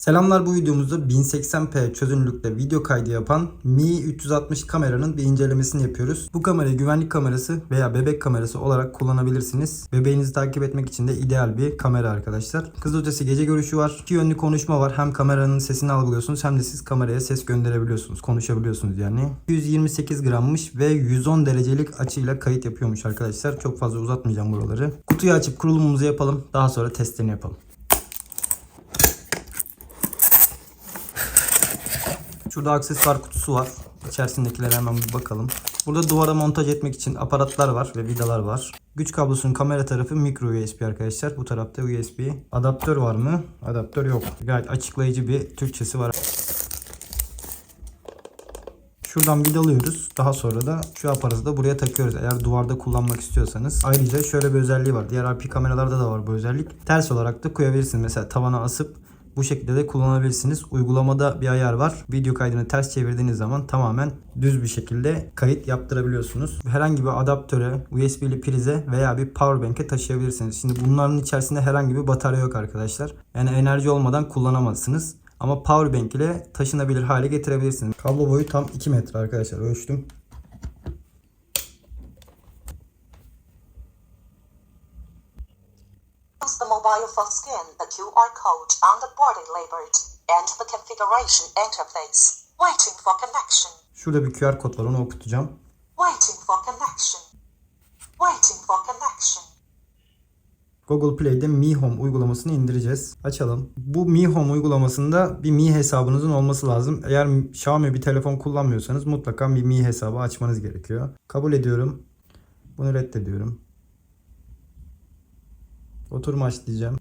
Selamlar bu videomuzda 1080p çözünürlükte video kaydı yapan Mi 360 kameranın bir incelemesini yapıyoruz. Bu kamerayı güvenlik kamerası veya bebek kamerası olarak kullanabilirsiniz. Bebeğinizi takip etmek için de ideal bir kamera arkadaşlar. Kız ötesi gece görüşü var. İki yönlü konuşma var. Hem kameranın sesini algılıyorsunuz hem de siz kameraya ses gönderebiliyorsunuz. Konuşabiliyorsunuz yani. 128 grammış ve 110 derecelik açıyla kayıt yapıyormuş arkadaşlar. Çok fazla uzatmayacağım buraları. Kutuyu açıp kurulumumuzu yapalım. Daha sonra testlerini yapalım. Şurada aksesuar kutusu var. İçerisindekilere hemen bir bakalım. Burada duvara montaj etmek için aparatlar var ve vidalar var. Güç kablosunun kamera tarafı micro USB arkadaşlar. Bu tarafta USB. Adaptör var mı? Adaptör yok. Gayet açıklayıcı bir Türkçesi var. Şuradan vidalıyoruz. Daha sonra da şu aparatı da buraya takıyoruz. Eğer duvarda kullanmak istiyorsanız. Ayrıca şöyle bir özelliği var. Diğer IP kameralarda da var bu özellik. Ters olarak da koyabilirsiniz. Mesela tavana asıp bu şekilde de kullanabilirsiniz. Uygulamada bir ayar var. Video kaydını ters çevirdiğiniz zaman tamamen düz bir şekilde kayıt yaptırabiliyorsunuz. Herhangi bir adaptöre, USB'li prize veya bir powerbank'e taşıyabilirsiniz. Şimdi bunların içerisinde herhangi bir batarya yok arkadaşlar. Yani enerji olmadan kullanamazsınız. Ama powerbank ile taşınabilir hale getirebilirsiniz. Kablo boyu tam 2 metre arkadaşlar ölçtüm. Phone scan the QR code on the body labeled and the configuration interface. Waiting for connection. Şurada bir QR kod var onu okutacağım. Waiting for connection. Waiting for connection. Google Play'de Mi Home uygulamasını indireceğiz. Açalım. Bu Mi Home uygulamasında bir Mi hesabınızın olması lazım. Eğer Xiaomi bir telefon kullanmıyorsanız mutlaka bir Mi hesabı açmanız gerekiyor. Kabul ediyorum. Bunu reddediyorum. Oturum aç diyeceğim.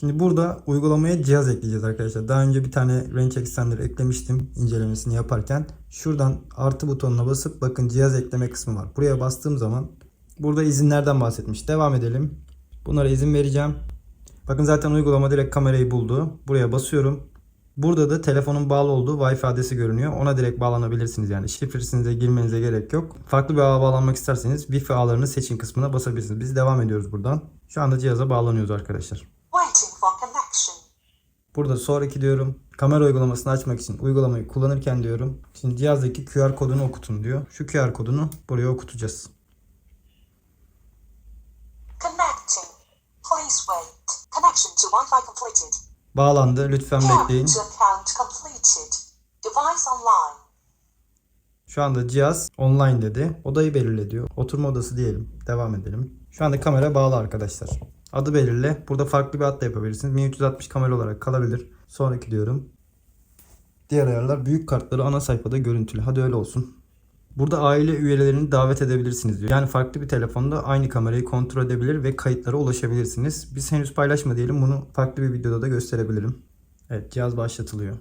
Şimdi burada uygulamaya cihaz ekleyeceğiz arkadaşlar. Daha önce bir tane Range Extender eklemiştim incelemesini yaparken. Şuradan artı butonuna basıp bakın cihaz ekleme kısmı var. Buraya bastığım zaman burada izinlerden bahsetmiş. Devam edelim. Bunlara izin vereceğim. Bakın zaten uygulama direkt kamerayı buldu. Buraya basıyorum. Burada da telefonun bağlı olduğu Wi-Fi adresi görünüyor. Ona direkt bağlanabilirsiniz yani. Şifresinize girmenize gerek yok. Farklı bir ağa bağlanmak isterseniz Wi-Fi ağlarını seçin kısmına basabilirsiniz. Biz devam ediyoruz buradan. Şu anda cihaza bağlanıyoruz arkadaşlar. Burada sonraki diyorum. Kamera uygulamasını açmak için uygulamayı kullanırken diyorum. Şimdi cihazdaki QR kodunu okutun diyor. Şu QR kodunu buraya okutacağız. Connecting. Please wait. Connection to Wi-Fi completed. Bağlandı. Lütfen bekleyin. Şu anda cihaz online dedi. Odayı belirle diyor. Oturma odası diyelim. Devam edelim. Şu anda kamera bağlı arkadaşlar. Adı belirle. Burada farklı bir ad da yapabilirsiniz. 1360 kamera olarak kalabilir. Sonraki diyorum. Diğer ayarlar büyük kartları ana sayfada görüntülü. Hadi öyle olsun. Burada aile üyelerini davet edebilirsiniz diyor. Yani farklı bir telefonda aynı kamerayı kontrol edebilir ve kayıtlara ulaşabilirsiniz. Biz henüz paylaşma diyelim. Bunu farklı bir videoda da gösterebilirim. Evet cihaz başlatılıyor.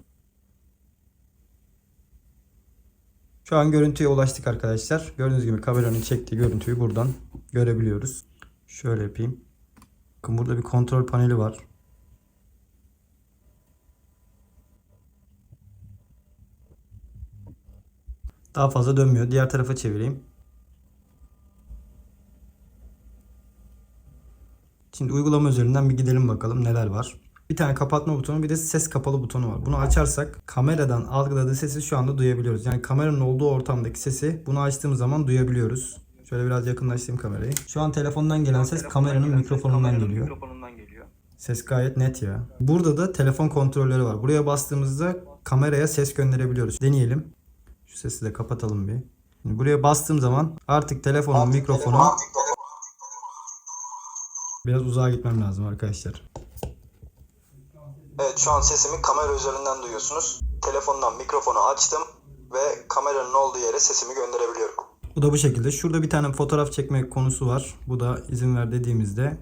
Şu an görüntüye ulaştık arkadaşlar. Gördüğünüz gibi kameranın çektiği görüntüyü buradan görebiliyoruz. Şöyle yapayım. Burada bir kontrol paneli var. Daha fazla dönmüyor. Diğer tarafa çevireyim. Şimdi uygulama üzerinden bir gidelim bakalım neler var. Bir tane kapatma butonu bir de ses kapalı butonu var. Bunu açarsak kameradan algıladığı sesi şu anda duyabiliyoruz. Yani kameranın olduğu ortamdaki sesi bunu açtığımız zaman duyabiliyoruz. Şöyle biraz yakınlaştırayım kamerayı. Şu an telefondan gelen ses kameranın mikrofonundan geliyor. Ses gayet net ya. Burada da telefon kontrolleri var. Buraya bastığımızda kameraya ses gönderebiliyoruz. Deneyelim. Şu sesi de kapatalım bir. Şimdi buraya bastığım zaman artık telefonun mikrofonu biraz uzağa gitmem lazım arkadaşlar. Evet şu an sesimi kamera üzerinden duyuyorsunuz. Telefondan mikrofonu açtım ve kameranın olduğu yere sesimi gönderebiliyorum. Bu da bu şekilde. Şurada bir tane fotoğraf çekme konusu var. Bu da izin ver dediğimizde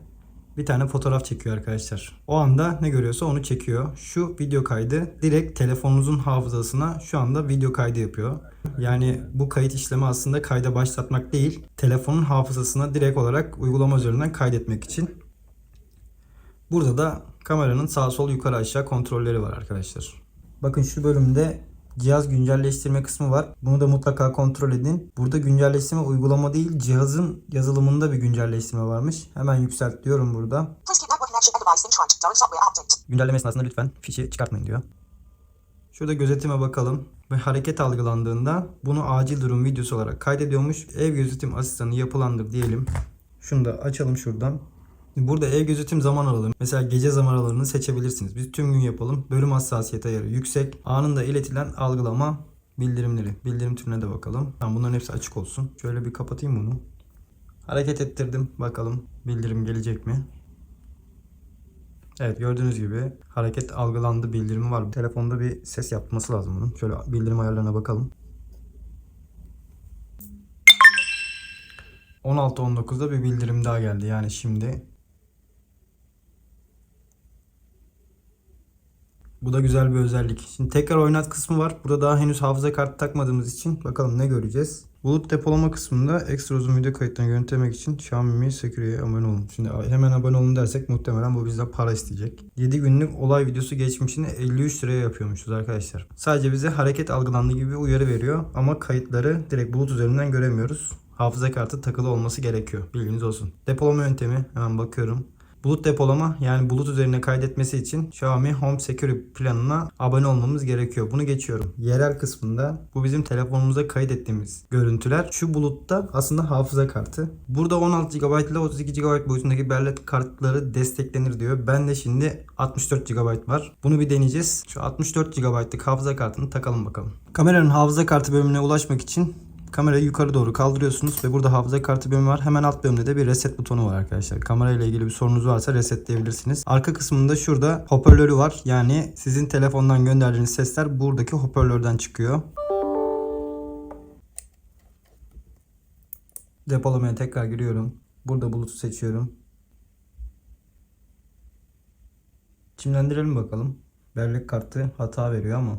bir tane fotoğraf çekiyor arkadaşlar. O anda ne görüyorsa onu çekiyor. Şu video kaydı direkt telefonunuzun hafızasına şu anda video kaydı yapıyor. Yani bu kayıt işlemi aslında kayda başlatmak değil, telefonun hafızasına direkt olarak uygulama üzerinden kaydetmek için. Burada da kameranın sağ sol yukarı aşağı kontrolleri var arkadaşlar. Bakın şu bölümde cihaz güncelleştirme kısmı var. Bunu da mutlaka kontrol edin. Burada güncelleştirme uygulama değil cihazın yazılımında bir güncelleştirme varmış. Hemen yükselt diyorum burada. Güncelleme esnasında lütfen fişi çıkartmayın diyor. Şurada gözetime bakalım ve hareket algılandığında bunu acil durum videosu olarak kaydediyormuş. Ev gözetim asistanı yapılandır diyelim. Şunu da açalım şuradan. Burada ev gözetim zaman aralığı. Mesela gece zaman aralarını seçebilirsiniz. Biz tüm gün yapalım. Bölüm hassasiyet ayarı yüksek. Anında iletilen algılama bildirimleri. Bildirim türüne de bakalım. Tamam bunların hepsi açık olsun. Şöyle bir kapatayım bunu. Hareket ettirdim. Bakalım bildirim gelecek mi? Evet gördüğünüz gibi hareket algılandı bildirimi var. Telefonda bir ses yapması lazım bunun. Şöyle bildirim ayarlarına bakalım. 16.19'da bir bildirim daha geldi. Yani şimdi. Bu da güzel bir özellik. Şimdi tekrar oynat kısmı var. Burada daha henüz hafıza kartı takmadığımız için bakalım ne göreceğiz. Bulut depolama kısmında ekstra uzun video kayıtlarını görüntülemek için Xiaomi Secure'ye abone olun. Şimdi hemen abone olun dersek muhtemelen bu bizden para isteyecek. 7 günlük olay videosu geçmişini 53 liraya yapıyormuşuz arkadaşlar. Sadece bize hareket algılandığı gibi bir uyarı veriyor ama kayıtları direkt bulut üzerinden göremiyoruz. Hafıza kartı takılı olması gerekiyor. Bilginiz olsun. Depolama yöntemi hemen bakıyorum. Bulut depolama yani bulut üzerine kaydetmesi için Xiaomi Home Security planına abone olmamız gerekiyor. Bunu geçiyorum. Yerel kısmında bu bizim telefonumuza kaydettiğimiz görüntüler. Şu bulutta aslında hafıza kartı. Burada 16 GB ile 32 GB boyutundaki bellek kartları desteklenir diyor. Ben de şimdi 64 GB var. Bunu bir deneyeceğiz. Şu 64 GB'lık hafıza kartını takalım bakalım. Kameranın hafıza kartı bölümüne ulaşmak için Kamerayı yukarı doğru kaldırıyorsunuz ve burada hafıza kartı bölümü var. Hemen alt bölümde de bir reset butonu var arkadaşlar. Kamerayla ilgili bir sorunuz varsa resetleyebilirsiniz. Arka kısmında şurada hoparlörü var. Yani sizin telefondan gönderdiğiniz sesler buradaki hoparlörden çıkıyor. Depolamaya tekrar giriyorum. Burada bulutu seçiyorum. Çimlendirelim bakalım. Bellek kartı hata veriyor ama.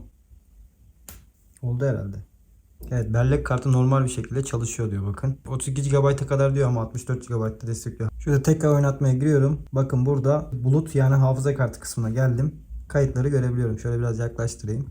Oldu herhalde. Evet bellek kartı normal bir şekilde çalışıyor diyor bakın. 32 GB'a kadar diyor ama 64 GB'da destekliyor. Şurada tekrar oynatmaya giriyorum. Bakın burada bulut yani hafıza kartı kısmına geldim. Kayıtları görebiliyorum. Şöyle biraz yaklaştırayım.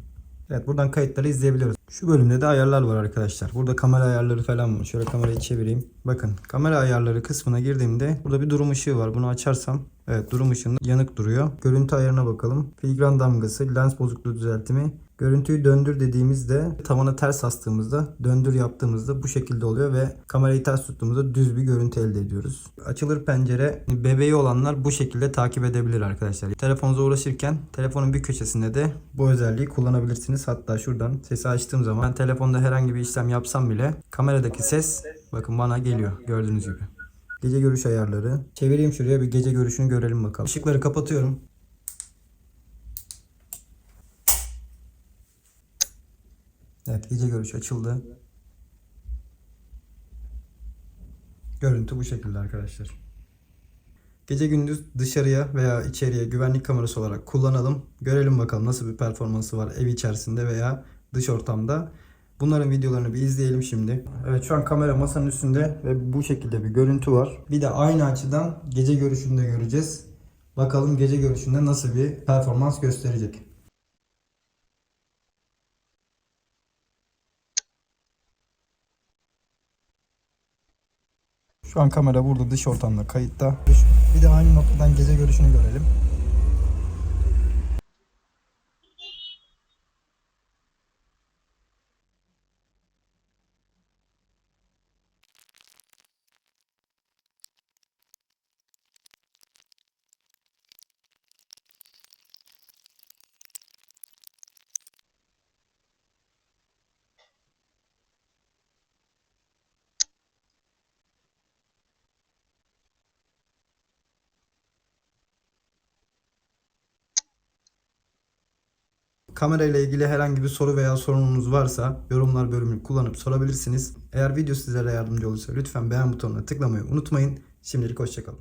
Evet buradan kayıtları izleyebiliyoruz. Şu bölümde de ayarlar var arkadaşlar. Burada kamera ayarları falan var. Şöyle kamerayı çevireyim. Bakın kamera ayarları kısmına girdiğimde burada bir durum ışığı var. Bunu açarsam evet durum ışığında yanık duruyor. Görüntü ayarına bakalım. Filigran damgası, lens bozukluğu düzeltimi, Görüntüyü döndür dediğimizde tavana ters astığımızda döndür yaptığımızda bu şekilde oluyor ve kamerayı ters tuttuğumuzda düz bir görüntü elde ediyoruz. Açılır pencere bebeği olanlar bu şekilde takip edebilir arkadaşlar. Telefonunuza uğraşırken telefonun bir köşesinde de bu özelliği kullanabilirsiniz. Hatta şuradan sesi açtığım zaman ben telefonda herhangi bir işlem yapsam bile kameradaki ses bakın bana geliyor gördüğünüz gibi. Gece görüş ayarları. Çevireyim şuraya bir gece görüşünü görelim bakalım. Işıkları kapatıyorum. Evet gece görüş açıldı. Görüntü bu şekilde arkadaşlar. Gece gündüz dışarıya veya içeriye güvenlik kamerası olarak kullanalım. Görelim bakalım nasıl bir performansı var ev içerisinde veya dış ortamda. Bunların videolarını bir izleyelim şimdi. Evet şu an kamera masanın üstünde ve bu şekilde bir görüntü var. Bir de aynı açıdan gece görüşünde göreceğiz. Bakalım gece görüşünde nasıl bir performans gösterecek. Şu an kamera burada dış ortamda kayıtta. Bir de aynı noktadan gece görüşünü görelim. Kamera ile ilgili herhangi bir soru veya sorununuz varsa yorumlar bölümünü kullanıp sorabilirsiniz. Eğer video sizlere yardımcı olursa lütfen beğen butonuna tıklamayı unutmayın. Şimdilik hoşçakalın.